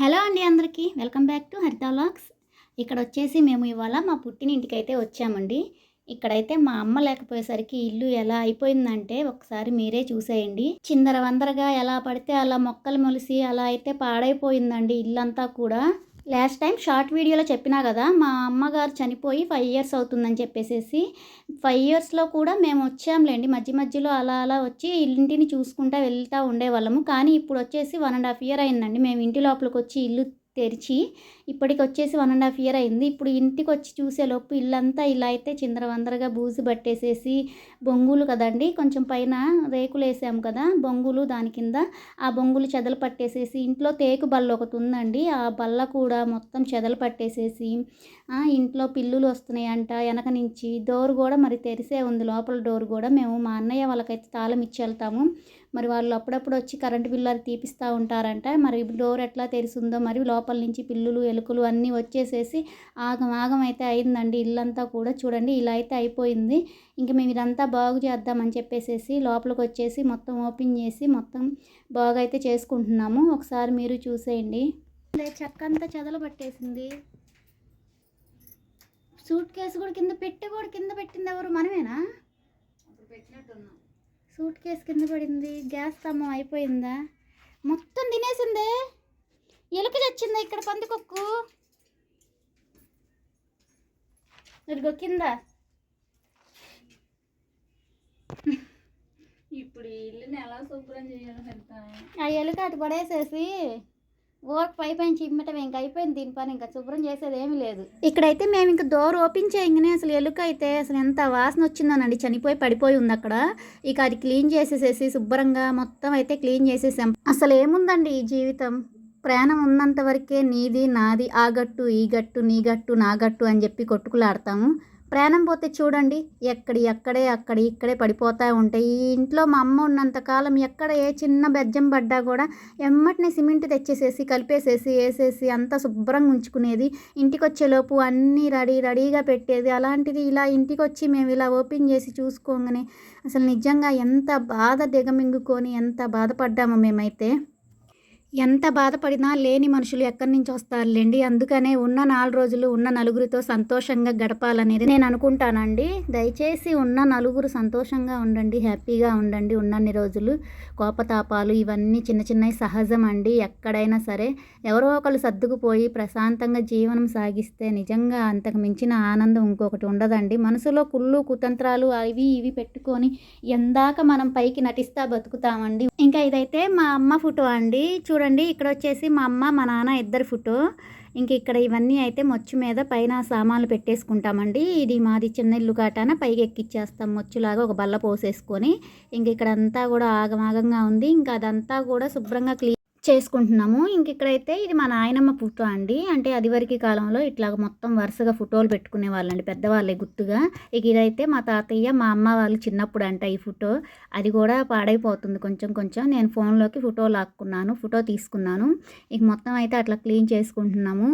Hello అండి అందరికీ. Welcome back to Haritha vlogs. ఇక్కడ వచ్చేసి మేము ఇవాళ మా పుట్టినింటికి అయితే వచ్చామండి. ఇక్కడైతే మా అమ్మ లేకపోయేసరికి ఇల్లు ఎలా అయిపోయిందంటే ఒకసారి మీరే చూసేయండి. చిందర వందరగా ఎలా పడితే అలా మొక్కలు మొలిసి అలా అయితే పాడైపోయిందండి ఇల్లంతా కూడా. లాస్ట్ టైం షార్ట్ వీడియోలో చెప్పినా కదా మా అమ్మగారు చనిపోయి ఫైవ్ ఇయర్స్ అవుతుందని చెప్పేసేసి ఫైవ్ ఇయర్స్లో కూడా మేము వచ్చాంలేండి. మధ్య మధ్యలో అలా అలా వచ్చి ఇంటిని చూసుకుంటా వెళ్తూ ఉండేవాళ్ళము. కానీ ఇప్పుడు వచ్చేసి వన్ అండ్ హాఫ్ ఇయర్ అయిందండి. మేము ఇంటి లోపలికి వచ్చి ఇల్లు తెరిచి ఇప్పటికి వచ్చేసి వన్ అండ్ హాఫ్ ఇయర్ అయింది. ఇప్పుడు ఇంటికి వచ్చి చూసేలోపు ఇల్లంతా ఇలా అయితే చిందరవందరగా బూజు పట్టేసేసి బొంగులు కదండి కొంచెం పైన రేకులు వేసాము కదా బొంగులు దాని కింద. ఆ బొంగులు చెదలు పట్టేసేసి ఇంట్లో తేకు బల్ల ఒకటి ఉందండి ఆ బల్ల కూడా మొత్తం చెదలు పట్టేసేసి ఇంట్లో పిల్లులు వస్తున్నాయంట. వెనక నుంచి డోర్ కూడా మరి తెరిసే ఉంది లోపల డోర్ కూడా. మేము మా అన్నయ్య వాళ్ళకైతే తాళం ఇచ్చి వెళ్తాము. మరి వాళ్ళు అప్పుడప్పుడు వచ్చి కరెంటు బిల్లు అది తీపిస్తూ ఉంటారంట. మరి డోర్ ఎట్లా తెరిసిందో మరి లోపల నుంచి పిల్లులు ఎలుకలు అన్నీ వచ్చేసేసి ఆగం ఆగం అయితే అయిందండి ఇల్లంతా కూడా. చూడండి ఇలా అయితే అయిపోయింది. ఇంకా మేము ఇదంతా బాగు చేద్దామని చెప్పేసేసి లోపలికి వచ్చేసి మొత్తం ఓపెన్ చేసి మొత్తం బాగా అయితే చేసుకుంటున్నాము. ఒకసారి మీరు చూసేయండి. చెక్క అంతా చెదలు పట్టేసింది. సూట్ కేసు కూడా కింద పెట్టి కూడా కింద పెట్టింది ఎవరు? మనమేనా? సూట్ కేసు కింద పడింది గ్యాస్ స్తంభం అయిపోయిందా? మొత్తం తినేసిందే? ఎలుక చచ్చిందా ఇక్కడ పందికొక్కు? ఇదిగో కింద. ఇప్పుడు ఇల్లుని ఎలా శుభ్రం చేయాలో ఆ ఎలుక అటు పడేసేసి ఓట్ పై పైన చిమ్మటం ఇంక అయిపోయింది దీని పని ఇంకా శుభ్రం చేసేది ఏమీ లేదు. ఇక్కడైతే మేము ఇంకా డోర్ ఓపెన్ చేయగానే అసలు ఎలుక అయితే అసలు ఎంత వాసన వచ్చిందోనండి చనిపోయి పడిపోయి ఉంది అక్కడ. ఇక అది క్లీన్ చేసేసేసి శుభ్రంగా మొత్తం అయితే క్లీన్ చేసేసాం. అసలు ఏముందండి ఈ జీవితం? ప్రాణం ఉన్నంత వరకే నీది నాది ఆ గట్టు ఈ గట్టు నీ గట్టు నా గట్టు అని చెప్పి కొట్టుకులాడతాము. ప్రాణం పోతే చూడండి ఎక్కడి ఎక్కడే అక్కడి ఇక్కడే పడిపోతూ ఉంటాయి. ఈ ఇంట్లో మా అమ్మ ఉన్నంత కాలం ఎక్కడ ఏ చిన్న బెజ్జం పడ్డా కూడా ఎమ్మటిని సిమెంట్ తెచ్చేసేసి కలిపేసేసి వేసేసి అంతా శుభ్రంగా ఉంచుకునేది. ఇంటికి వచ్చేలోపు అన్నీ రెడీ రెడీగా పెట్టేది. అలాంటిది ఇలా ఇంటికి వచ్చి మేము ఇలా ఓపెన్ చేసి చూసుకోగానే అసలు నిజంగా ఎంత బాధ దిగమింగుకొని ఎంత బాధపడ్డామో మేమైతే. ఎంత బాధపడినా లేని మనుషులు ఎక్కడి నుంచి వస్తారులేండి? అందుకనే ఉన్న నాలుగు రోజులు ఉన్న నలుగురితో సంతోషంగా గడపాలనేది నేను అనుకుంటానండి. దయచేసి ఉన్న నలుగురు సంతోషంగా ఉండండి హ్యాపీగా ఉండండి ఉన్నన్ని రోజులు. కోపతాపాలు ఇవన్నీ చిన్న చిన్నవి సహజం అండి ఎక్కడైనా సరే ఎవరో ఒకరు సర్దుకుపోయి ప్రశాంతంగా జీవనం సాగిస్తే నిజంగా అంతకు మించిన ఆనందం ఇంకొకటి ఉండదండి. మనసులో కుళ్ళు కుతంత్రాలు అవి ఇవి పెట్టుకొని ఎందాక మనం పైకి నటిస్తా బతుకుతామండి. ఇంకా ఇదైతే మా అమ్మ ఫోటో అండి. చూడండి ఇక్కడ వచ్చేసి మా అమ్మ మా నాన్న ఇద్దరు ఫోటో. ఇంక ఇక్కడ ఇవన్నీ అయితే మొచ్చు మీద పైన సామాన్లు పెట్టేసుకుంటామండి. ఇది మాది చిన్న ఇల్లు కాటాన పైకి ఎక్కిచ్చేస్తాం మొచ్చులాగా ఒక బల్ల పోసేసుకొని. ఇంక ఇక్కడ అంతా కూడా ఆగమాగంగా ఉంది. ఇంకా అదంతా కూడా శుభ్రంగా క్లీన్ చేసుకుంటున్నాము. ఇంక ఇక్కడైతే ఇది మా నాయనమ్మ ఫోటో అండి. అంటే అదివరకు కాలంలో ఇట్లా మొత్తం వరుసగా ఫోటోలు పెట్టుకునే వాళ్ళండి పెద్దవాళ్ళే గుర్తుగా. ఇక ఇదైతే మా తాతయ్య మా అమ్మ వాళ్ళు చిన్నప్పుడు అంట ఈ ఫోటో. అది కూడా పాడైపోతుంది కొంచెం కొంచెం. నేను ఫోన్లోకి ఫోటో లాక్కున్నాను ఫోటో తీసుకున్నాను. ఇక మొత్తం అయితే అట్లా క్లీన్ చేసుకుంటున్నాము.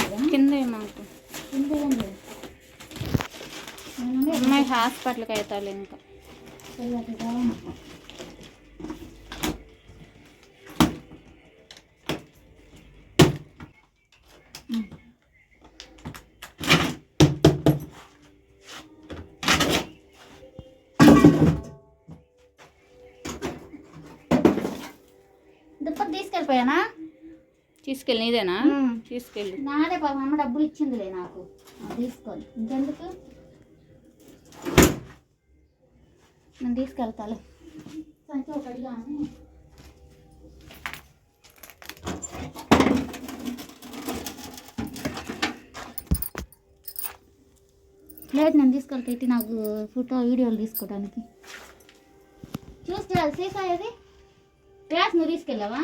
కదా అమ్మాయి హాస్పిటల్కి అవుతాలి ఇంకా. దుప్పటి తీసుకెళ్ళిపోయానా? తీసుకెళ్ళి ఇదేనా తీసుకెళ్ళి. నాదే పాప అమ్మ డబ్బులు ఇచ్చిందిలే నాకు. తీసుకోండి ఇంకెందుకు? నేను తీసుకెళ్తాలే. లేదు నేను తీసుకెళ్తాయి నాకు ఫోటో వీడియోలు తీసుకోవడానికి. చూస్తే సీసా ఏది క్లాస్ నువ్వు తీసుకెళ్ళావా?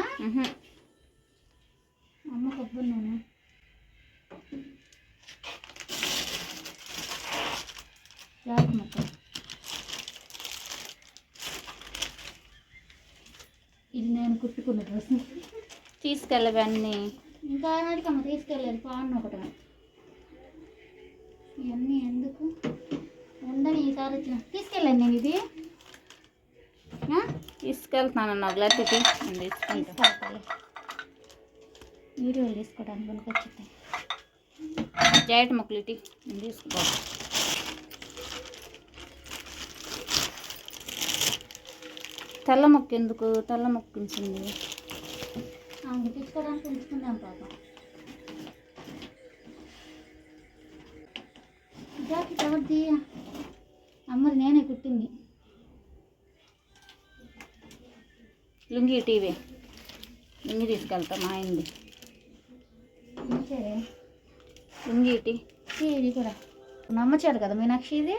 అమ్మ కొబ్బరి నూనె జాగ్రత్త మొక్క ఇది నేను కుట్టుకున్న డ్రెస్. తీసుకెళ్ళవన్నీ. ఇంకా నాటికి అమ్మ తీసుకెళ్ళలేదు పాన్ ఒకటి. ఇవన్నీ ఎందుకు? ఉండని ఈసారి వచ్చిన. తీసుకెళ్ళాను నేను ఇది. ఆ? తీసుకెళ్తాను నగలెత్తికి నేను తీసుకుంటా తీసుకెళ్తాలే వీడియోలు తీసుకోవడానికి పనికొచ్చింది జాకెట్ ముక్కలు ఇటు నేను తీసుకో తెల్ల ముక్క ఎందుకు? తెల్ల ముక్క ఉంచింది. తీసుకోవడానికి ఉంచుకుందాం పాపం. జాకెట్ ఎవరిది అమ్మది నేనే కుట్టింది. లుంగి టీవీ. లుంగి తీసుకెళ్తా మా ఆయనది. ఇటీ ఇది కూడా. నమ్మచారు కదా మీనాక్షి ఇది?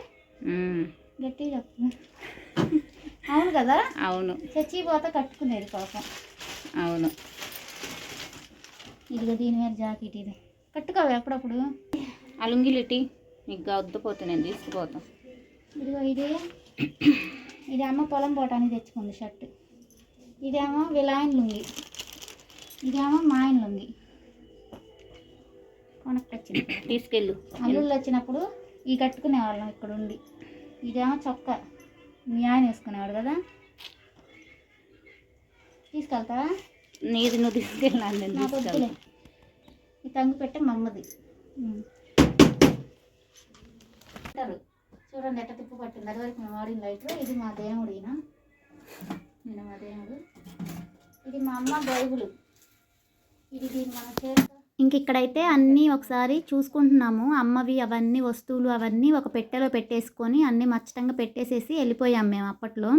ఉమ్, గట్టిగా చెప్పు. అవును కదా? అవును. చచ్చిపోతే కట్టుకునేది పాపం. అవును. ఇదిగో దీని మీద జాకెట్ ఇది. కట్టుకోవాలి ఎప్పుడప్పుడు ఆ లుంగిలు ఇటీ. నీకు గద్దపోతే నేను తీసుకుపోతాను ఇదిగో ఇది. ఇది అమ్మ పొలం పోవటానికి తెచ్చుకుంది షర్ట్. ఇదేమో విలాయన్ లుంగి. ఇదేమో మాయన్ లుంగి. కొనక్కొచ్చింది తీసుకెళ్ళు. అల్లుళ్ళు వచ్చినప్పుడు ఈ కట్టుకునే వాళ్ళం ఇక్కడ ఉండి. ఇదేమో చొక్కా. మీ ఆయన వేసుకునేవాడు కదా. తీసుకెళ్తావా? నీది నువ్వు తీసుకెళ్తాను ఈ తంగు పెట్టే మా అమ్మది ఉమ్. అంటారు చూడండి ఎట్ట తిప్పు పట్టింది. అది వరకు మేము వాడిన లైట్ ఇది మా దేవుడు ఈయన. ఈయన మా దేవుడు. ఇది మా అమ్మ బైబుల్. ఇది దీన్ని మనం చేస్తాం. ఇంక ఇక్కడైతే అన్నీ ఒకసారి చూసుకుంటున్నాము. అమ్మవి అవన్నీ వస్తువులు అవన్నీ ఒక పెట్టెలో పెట్టేసుకొని అన్నీ మచ్చటంగా పెట్టేసేసి వెళ్ళిపోయాం మేము అప్పట్లో.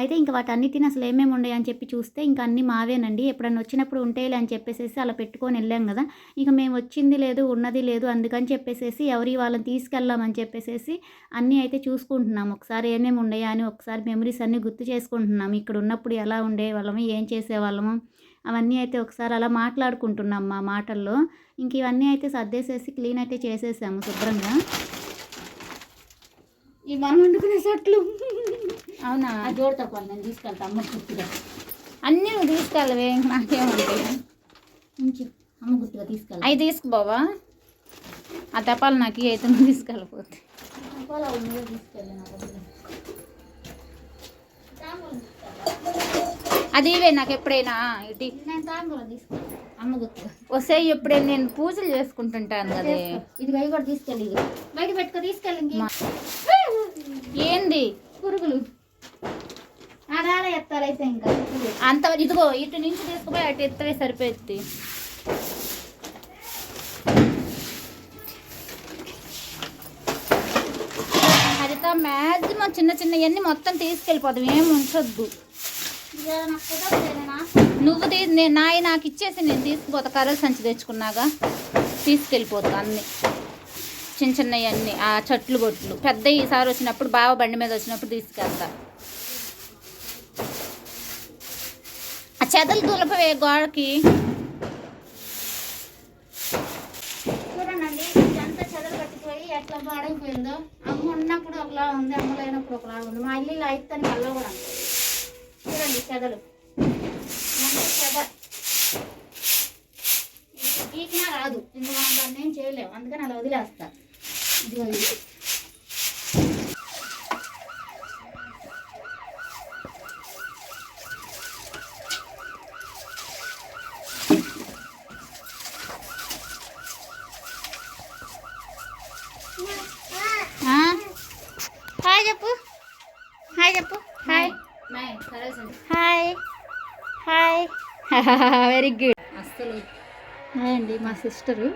అయితే ఇంక వాటన్నిటిని అసలు ఏమేమి ఉన్నాయి అని చెప్పి చూస్తే ఇంకా అన్నీ మావేనండి. ఎప్పుడన్నా వచ్చినప్పుడు ఉంటేలే అని చెప్పేసేసి అలా పెట్టుకొని వెళ్ళాం కదా. ఇక మేము వచ్చింది లేదు ఉన్నది లేదు అందుకని చెప్పేసేసి ఎవరి వాళ్ళని తీసుకెళ్ళామని చెప్పేసి అన్నీ అయితే చూసుకుంటున్నాం. ఒకసారి ఏమేమి ఉన్నాయా అని ఒకసారి మెమరీస్ అన్నీ గుర్తు చేసుకుంటున్నాం. ఇక్కడ ఉన్నప్పుడు ఎలా ఉండేవాళ్ళము ఏం చేసేవాళ్ళము అవన్నీ అయితే ఒకసారి అలా మాట్లాడుకుంటున్నాం మా మాటల్లో. ఇంక ఇవన్నీ అయితే సర్దేసేసి క్లీన్ అయితే చేసేసాము శుభ్రంగా. ఈ మనం వండుకునే చెట్లు అవునా? జోడితో పని నేను తీసుకెళ్తా అమ్మ గుర్తుగా. అన్నీ నువ్వు తీసుకెళ్ళవే నాకేముంటాయి ఉంచు అమ్మ గుర్తుగా తీసుకెళ్ళా. అవి తీసుకుపోవా ఆ తెప్పాలు నాకు అయితే తీసుకెళ్ళిపోతే అది ఇవే నాకు ఎప్పుడైనా ఇటు వస్తే ఎప్పుడైనా నేను పూజలు చేసుకుంటుంటాను కదే. ఇది కూడా తీసుకెళ్ళి బయట పెట్టుకో తీసుకెళ్ళి. ఏంది? పురుగులు. ఎత్తాలైతే ఇంకా. అంత ఇదిగో ఇటు నుంచి తీసుకుపోయి అటు ఎత్తవే సరిపోద్ది. హరిత మ్యాక్సిమం చిన్న చిన్నవన్నీ మొత్తం తీసుకెళ్ళిపోతాం. ఏం ఉంచొద్దు ఇక నాకు కుదరదు, నేను ఆశ- నువ్వు తీ నేను నాయి నాకు ఇచ్చేసి నేను తీసుకుపోతా. కర్ర సంచి తెచ్చుకున్నాగా. తీసుకెళ్ళిపోతా అన్ని. చిన్న చిన్నవి అన్ని ఆ చెట్లు బొట్లు. పెద్ద ఈసారి వచ్చినప్పుడు బావ బండి మీద వచ్చినప్పుడు తీసుకెళ్తా. ఆ చెదలు దులపవే గోడకి. చూడండి ఇదంతా చెదలు పట్టిపోయి ఎట్లా పాడైపోయిందో. అమ్మ ఉన్నప్పుడు ఒకలా ఉంది అమ్మ లేనప్పుడు ఒకలా ఉంది. మా ఇల్లు ఇలా అయితే కల్లో కూడా అంతే. చెదలు చెద గీకినా రాదు ఎందుకంటే మనం దాన్ని ఏం చేయలేము అందుకని అలా వదిలేస్తా. ఇదిగో ఇది. హాయ్ చెప్పు. హాయ్ చెప్పు. Hi. Hi hi very good అస్సలు. హాయ్ అండి మా సిస్టరు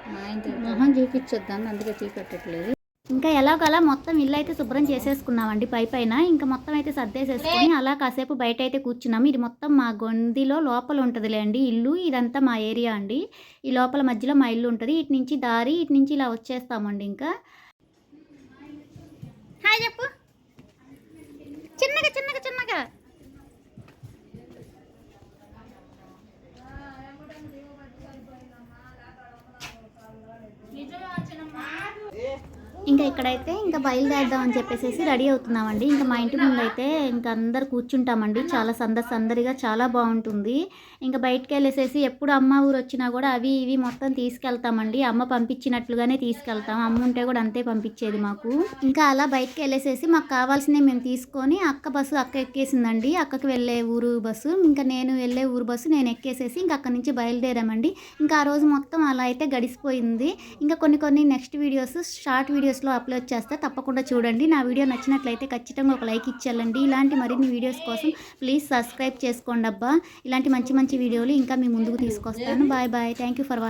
మొహం చూపించొద్దాన్ని అందుకే చూపెట్టట్లేదు ఇంకా ఎలాగలా మొత్తం ఇల్లు అయితే శుభ్రం చేసేసుకున్నామండి పై పైన. ఇంకా మొత్తం అయితే సర్దేసేసుకొని అలా కాసేపు బయట అయితే కూర్చున్నాము. ఇది మొత్తం మా గొందిలో లోపల ఉంటుందిలే అండి ఇల్లు. ఇదంతా మా ఏరియా అండి. ఈ లోపల మధ్యలో మా ఇల్లు ఉంటుంది. ఇటు నుంచి దారి ఇటు నుంచి ఇలా వచ్చేస్తామండి ఇంకా. హాయ్ చెప్పు. చిన్నగా చిన్నగా చిన్నగా. ఇంకా ఇక్కడైతే ఇంకా బయలుదేరదాం అని చెప్పేసి రెడీ అవుతున్నామండి. ఇంకా మా ఇంటి ముందు అయితే ఇంకా అందరు కూర్చుంటామండి. చాలా సంద సందడిగా చాలా బాగుంటుంది. ఇంకా బయటకు వెళ్ళేసేసి ఎప్పుడు అమ్మ ఊరు వచ్చినా కూడా అవి ఇవి మొత్తం తీసుకెళ్తామండి. అమ్మ పంపించినట్లుగానే తీసుకెళ్తాం. అమ్మ ఉంటే కూడా అంతే పంపించేది మాకు. ఇంకా అలా బయటకు వెళ్ళేసేసి మాకు కావాల్సినవి మేము తీసుకొని అక్క బస్సు అక్క ఎక్కేసిందండి. అక్కకి వెళ్ళే ఊరు బస్సు. ఇంకా నేను వెళ్ళే ఊరు బస్సు నేను ఎక్కేసేసి ఇంకా అక్కడి నుంచి బయలుదేరామండి. ఇంకా ఆ రోజు మొత్తం అలా అయితే గడిచిపోయింది ఇంకా కొన్ని కొన్ని నెక్స్ట్ వీడియోస్ షార్ట్ వీడియోస్ వీడియోస్లో అప్లోడ్ చేస్తా. తప్పకుండా చూడండి. నా వీడియో నచ్చినట్లయితే ఖచ్చితంగా ఒక లైక్ ఇచ్చేయాలండి. ఇలాంటి మరిన్ని వీడియోస్ కోసం ప్లీజ్ సబ్స్క్రైబ్ చేసుకోండి అబ్బా. ఇలాంటి మంచి మంచి వీడియోలు ఇంకా మీ ముందుకు తీసుకొస్తాను. Bye bye. Thank you for watching